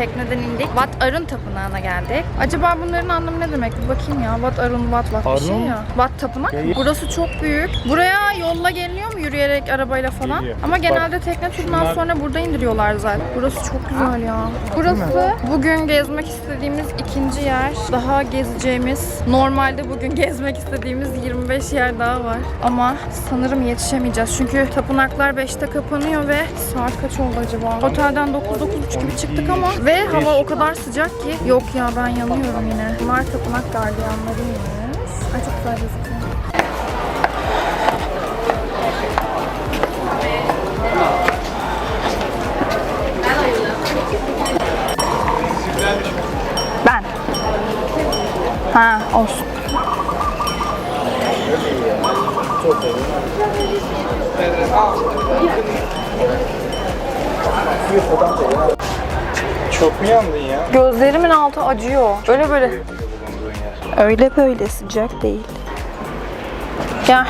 tekneden indik. Wat Arun Tapınağı'na geldik. Acaba bunların anlamı ne demek? Bir bakayım ya. Wat Arun, Wat Wat bir şey Arun? ya. Wat Tapınak. Ya- Burası çok büyük. Buraya yolla geliniyor mu yürüyerek arabayla falan? Geliyor. Ama genelde tekne turundan sonra burada indiriyorlar zaten. Burası çok güzel ya. Burası bugün gezmek istediğimiz ikinci yer. Daha gezeceğimiz, normalde bugün gezmek istediğimiz 25 yer daha var. Ama sanırım yetişemeyeceğiz. Çünkü tapınaklar 5'te kapanıyor ve saat kaç oldu acaba? Otelden 9-9.30 gibi çıktık ama ve hava o kadar sıcak ki yok ya ben yanıyorum yine. Bunlar tapınak gardiyanlarıymış. Ay çok güzel gözüküyor. Ben. Ha olsun. Çok mu yandın ya? Gözlerimin altı acıyor. Öyle böyle. Öyle böyle sıcak değil. Gel.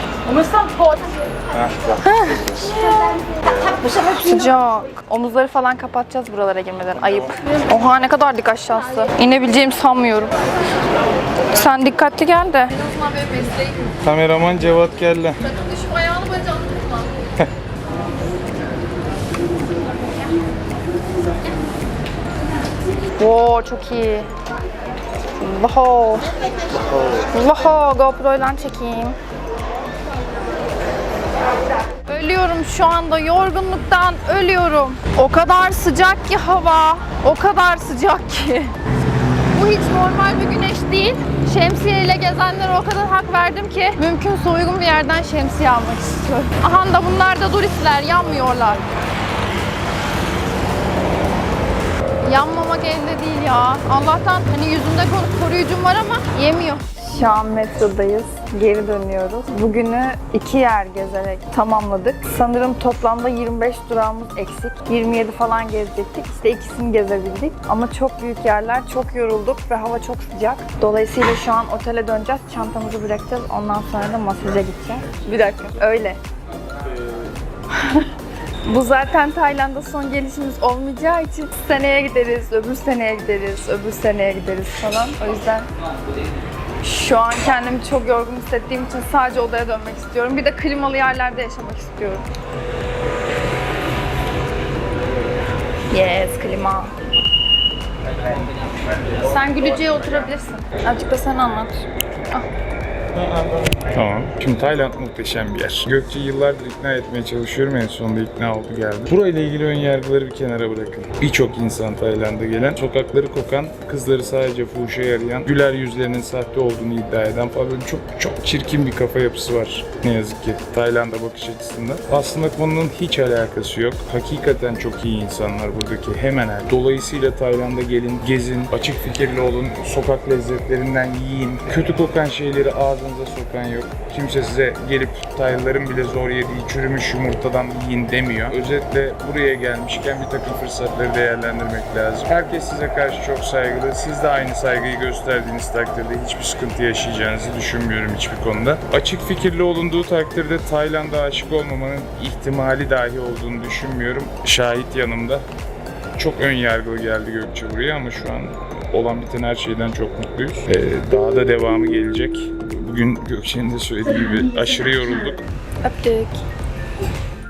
Sıcak. Omuzları falan kapatacağız buralara girmeden. Ayıp. Oha ne kadar dik aşağısı. İnebileceğimi sanmıyorum. Sen dikkatli gel de. Kameraman Cevat geldi. Şu ayağını Oo çok iyi. Vaho. Vaho GoPro'yla çekeyim. Ölüyorum şu anda yorgunluktan ölüyorum. O kadar sıcak ki hava. O kadar sıcak ki. Bu hiç normal bir güneş değil. Şemsiye ile gezenlere o kadar hak verdim ki mümkünse uygun bir yerden şemsiye almak istiyorum. Aha da bunlar da turistler yanmıyorlar. Yanmamak elde değil ya. Allah'tan hani yüzümde kor- koruyucum var ama yemiyor. Şu an metrodayız. Geri dönüyoruz. Bugünü iki yer gezerek tamamladık. Sanırım toplamda 25 durağımız eksik. 27 falan gezecektik. İşte ikisini gezebildik. Ama çok büyük yerler, çok yorulduk ve hava çok sıcak. Dolayısıyla şu an otele döneceğiz. Çantamızı bırakacağız. Ondan sonra da masaja gideceğiz. Bir dakika. Öyle. Bu zaten Tayland'a son gelişimiz olmayacağı için seneye gideriz, öbür seneye gideriz, öbür seneye gideriz falan. O yüzden şu an kendimi çok yorgun hissettiğim için sadece odaya dönmek istiyorum. Bir de klimalı yerlerde yaşamak istiyorum. Yes, klima. Sen gülücüye oturabilirsin. Azıcık da sen anlat. Tamam. Şimdi Tayland muhteşem bir yer. Gökçe yıllardır ikna etmeye çalışıyorum. En sonunda ikna oldu geldi. Burayla ilgili ön yargıları bir kenara bırakın. Birçok insan Tayland'a gelen, sokakları kokan, kızları sadece fuhuşa yarayan, güler yüzlerinin sahte olduğunu iddia eden falan çok çok çirkin bir kafa yapısı var. Ne yazık ki Tayland'a bakış açısından. Aslında konunun hiç alakası yok. Hakikaten çok iyi insanlar buradaki hemen her. Dolayısıyla Tayland'a gelin, gezin, açık fikirli olun, sokak lezzetlerinden yiyin. Kötü kokan şeyleri ağzınıza sokan yok. Kimse size gelip Taylıların bile zor yediği çürümüş yumurtadan yiyin demiyor. Özetle buraya gelmişken bir takım fırsatları değerlendirmek lazım. Herkes size karşı çok saygılı. Siz de aynı saygıyı gösterdiğiniz takdirde hiçbir sıkıntı yaşayacağınızı düşünmüyorum hiçbir konuda. Açık fikirli olunduğu takdirde Tayland'a aşık olmamanın ihtimali dahi olduğunu düşünmüyorum. Şahit yanımda. Çok ön yargılı geldi Gökçe buraya ama şu an olan biten her şeyden çok mutluyuz. Ee, daha da devamı gelecek. Bugün Gökçe'nin de söylediği gibi aşırı yorulduk. Öptük.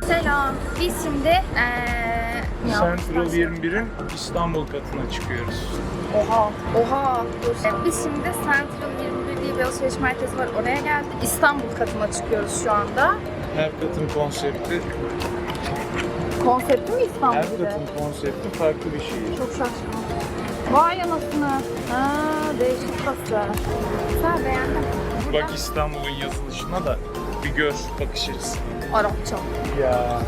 Selam. Biz şimdi eee Central 21'in İstanbul katına çıkıyoruz. Oha. Oha. Dur. Biz şimdi Central 21 diye bir alışveriş merkezi var. Oraya geldik. İstanbul katına çıkıyoruz şu anda. Her katın konsepti, Konsepti mi her İstanbul'da? katın konsepti farklı bir şehir. Çok şaşkınım. Vay anasını. Ha, değişik kası. Güzel beğendim bak İstanbul'un yazılışına da bir gör bakış açısı. Arapça. Ya.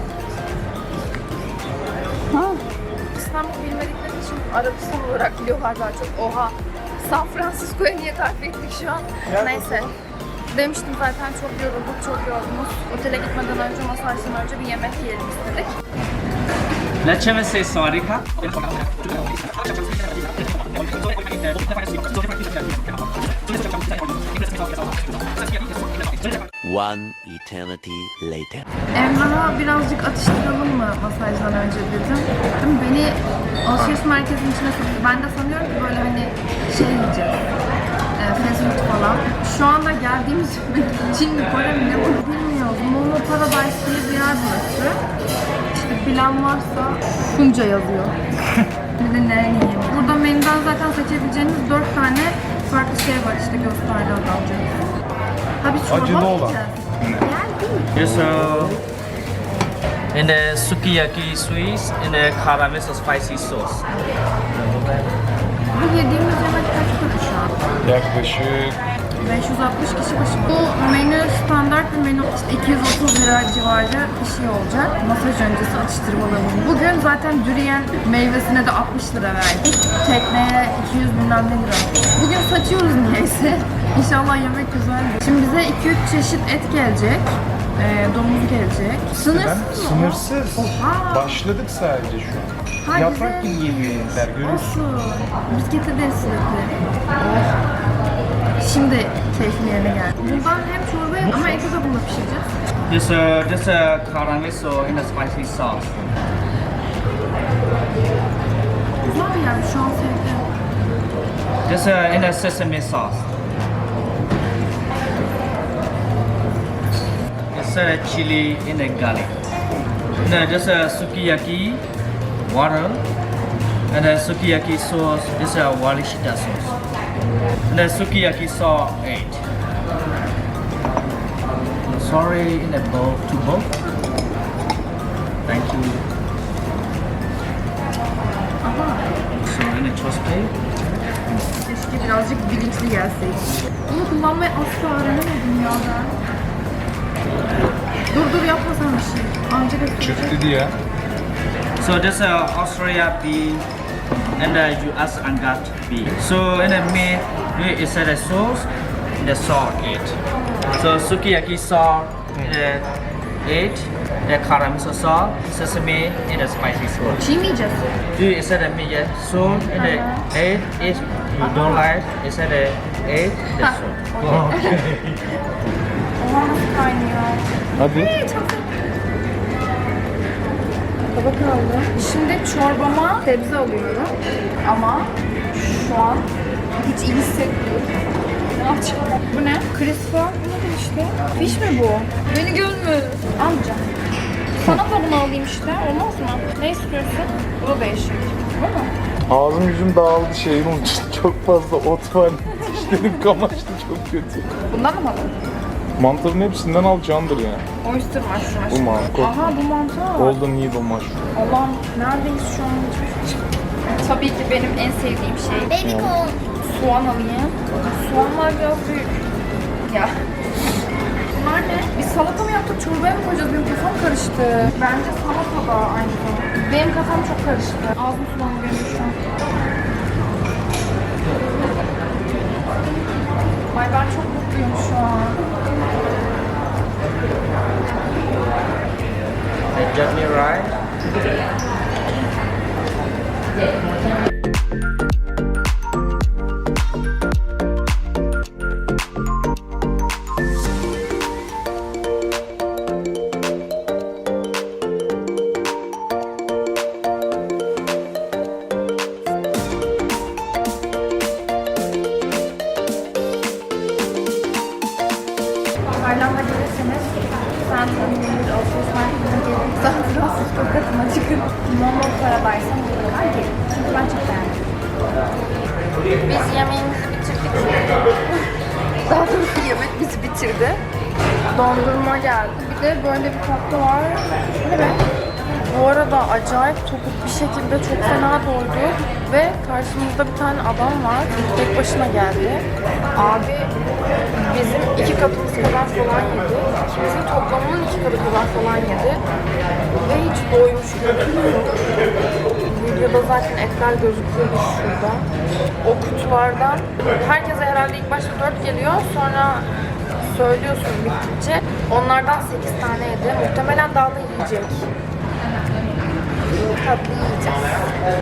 Ha. İstanbul bilmedikleri için Arabistan olarak biliyorlar daha çok. Oha. San Francisco'ya niye tarif ettik şu an? Gel Neyse. Bakalım. Demiştim zaten çok yorulduk, çok yorgunuz. Otele gitmeden önce, masajdan önce bir yemek yiyelim istedik. La CMS es harika. One eternity later. Emrah'a birazcık atıştıralım mı masajdan önce dedim. Dedim beni alışveriş merkezinin içine soktu. Ben de sanıyorum ki böyle hani şey yiyeceğiz. E, fast food falan. Şu anda geldiğimiz Çin mi Kore mi ne bu bilmiyoruz. Momo Paradise diye bir yer burası. İşte bilen varsa Hunca yazıyor. de ne yiyeyim. Burada menüden zaten seçebileceğiniz 4 tane farklı şey var işte gösterdi. Ha biz çorba Acılı olan. Yes, in the sukiyaki Swiss, in the caramel spicy sauce. Bu yediğimiz yemek kaç para şu an? Yaklaşık 560 kişi başı. Bu menü standart bir menü. İşte 230 lira civarı bir şey olacak. Masaj öncesi atıştırmalarım. Bugün zaten duriyen meyvesine de 60 lira verdik. Tekneye 200 bilmem ne lira. Bugün saçıyoruz niyeyse. İnşallah yemek güzel. Şimdi bize 2-3 çeşit et gelecek. Ee, domuz gelecek. Sınırsız mı? sınırsız. Oha. Başladık sadece şu an. Ha, Yaprak gibi geliyor yemekler görüyorsun. Olsun. Biz getiririz sürekli. Oh. Şimdi keyfim yerine geldi. Bundan hem çorba yap ama eti de bununla pişireceğiz. This, uh, this uh, sauce in the spicy sauce. Güzel bir yer şu an sevdim. This uh, in the sesame sauce. It's uh, chili in the garlic. No, this uh, sukiyaki water. And the sukiyaki sauce This is a uh, walishita sauce. And the sukiyaki sauce 8. Sorry, in the bowl, to both. Thank you. So in the toast plate. Keşke birazcık bilinçli gelseydik. Bunu kullanmayı asla öğrenemedim ya ben. Dur dur yapma sen bir şey. Anca Çık götürecek. dedi ya. So this uh, Australia beef and uh, the US Angat beef. So in the meat, we is the sauce, the salt eight. So sukiyaki sauce, hmm. the eight, the caramel sauce, sesame, and the spicy sauce. Çiğ mi yiyeceğiz? You is the meat, yeah. so in the uh-huh. eight is you don't like, is the eight, the Ha, sauce. Oha nasıl kaynıyor. Hadi. Tabak aldım. Şimdi çorbama sebze alıyorum. Ama şu an hiç iyi hissetmiyorum. Ne yapacağım? Bu ne? Crispa. Bu nedir işte? Fiş mi bu? Beni görmüyor. Amca. Sana da bunu alayım işte. Olmaz mı? Ne istiyorsun? Bu değişik. Bu mu? Ağzım yüzüm dağıldı şeyim için. Çok fazla ot var. Dişlerim kamaştı çok kötü. Bundan mı alalım? Mantarın hepsinden al candır ya. Oyster mushroom. Bu mantar. Aha bu mantar. Golden Needle mushroom. Allah'ım neredeyiz şu an? Tabii ki benim en sevdiğim şey. Baby corn. Soğan alayım. Soğanlar biraz büyük. Ya. Bunlar ne? Biz salata mı yaptık, çorbaya mı koyacağız? Benim kafam karıştı. Bence salata da aynı zamanda. Benim kafam çok karıştı. Ağzım sulandı benim şu an. Sen tanıdığınız alışveriş merkezine gelirsen Fransız tokatına çıkın. Çünkü ben çok beğendim. Biz yemeğimizi bitirdik. Daha doğrusu yemek bizi bitirdi. Dondurma geldi. Bir de böyle bir tatlı var. Bu be? Bu arada acayip topuk bir şekilde çok fena doydu ve karşımızda bir tane adam var. Tek başına geldi. Abi bizim iki katımız kadar falan yedi. İkimizin toplamının iki katı kadar falan yedi. Ve hiç doymuş görünmüyor. Videoda zaten etler gözüküyor şurada. O kutulardan herkese herhalde ilk başta 4 geliyor. Sonra söylüyorsun bittikçe. Onlardan 8 tane yedi. Muhtemelen daha da yiyecek. Tatlı yiyeceğiz.